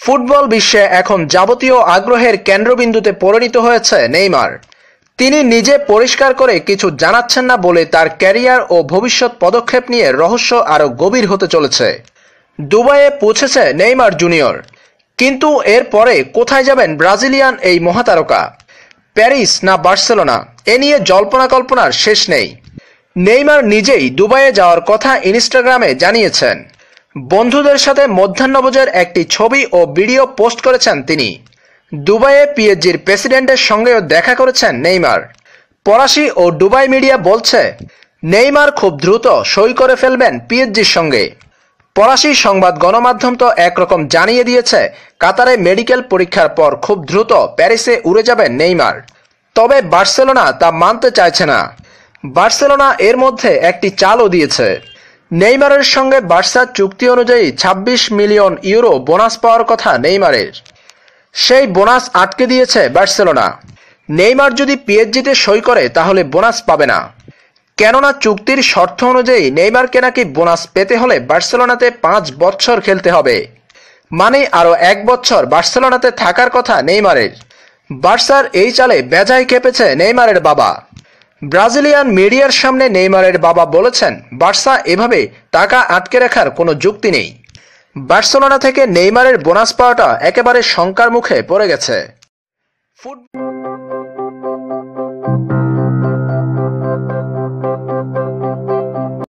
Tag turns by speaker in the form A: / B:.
A: Football বিশ্বে এখন যাবতীয় আগ্রহের কেন্দ্রবিন্দুতে পরিণত হয়েছে নেইমার। তিনি নিজে পরিষ্কার করে কিছু জানাচ্ছেন না বলে তার ক্যারিয়ার ও ভবিষ্যৎ পদক্ষেপ নিয়ে রহস্য আরও গভীর হতে চলেছে। দুবাইয়ে পৌঁছেছে নেইমার জুনিয়র। কিন্তু এরপরে কোথায় যাবেন ব্রাজিলিয়ান এই মহাতারকা? প্যারিস না বার্সেলোনা? এ নিয়ে জল্পনা কল্পনার শেষ নেই। নেইমার নিজেই দুবাইয়ে যাওয়ার কথা ইনস্টাগ্রামে জানিয়েছেন। বন্ধুদের সাথে মধ্যাহ্নভোজের একটি ছবি ও ভিডিও পোস্ট করেছেন তিনি। দুবাইয়ে পিএসজির প্রেসিডেন্টের সঙ্গেও দেখা করেছেন নেইমার। ফরাসি ও দুবাই মিডিয়া বলছে, নেইমার খুব দ্রুত সই করে ফেলবেন পিএসজির সঙ্গে। ফরাসি সংবাদ গণমাধ্যম তো একরকম জানিয়ে দিয়েছে, কাতারে মেডিকেল পরীক্ষার পর খুব দ্রুত প্যারিসে উড়ে যাবেন নেইমার। তবে বার্সেলোনা তা মানতে চাইছে না। বার্সেলোনা এর মধ্যে একটি চালও দিয়েছে। নেইমারের সঙ্গে বার্সার চুক্তি অনুযায়ী ২৬ মিলিয়ন ইউরো বোনাস পাওয়ার কথা নেইমারের। সেই বোনাস আটকে দিয়েছে বার্সেলোনা। নেইমার যদি পিএসজিতে সই করে, তাহলে বোনাস পাবে না। কেননা চুক্তির শর্ত অনুযায়ী নেইমারকে নাকি বোনাস পেতে হলে বার্সেলোনাতে পাঁচ বছর খেলতে হবে। মানে আরও এক বছর বার্সেলোনাতে থাকার কথা নেইমারের। বার্সার এই চালে বেজায় খেপেছে নেইমারের বাবা। ব্রাজিলিয়ান মিডিয়ার সামনে নেইমারের বাবা বলেছেন, বার্সা এভাবে টাকা আটকে রাখার কোনো যুক্তি নেই। বার্সেলোনা থেকে নেইমারের বোনাস পাওয়াটা একেবারে শঙ্কার মুখে পড়ে গেছে।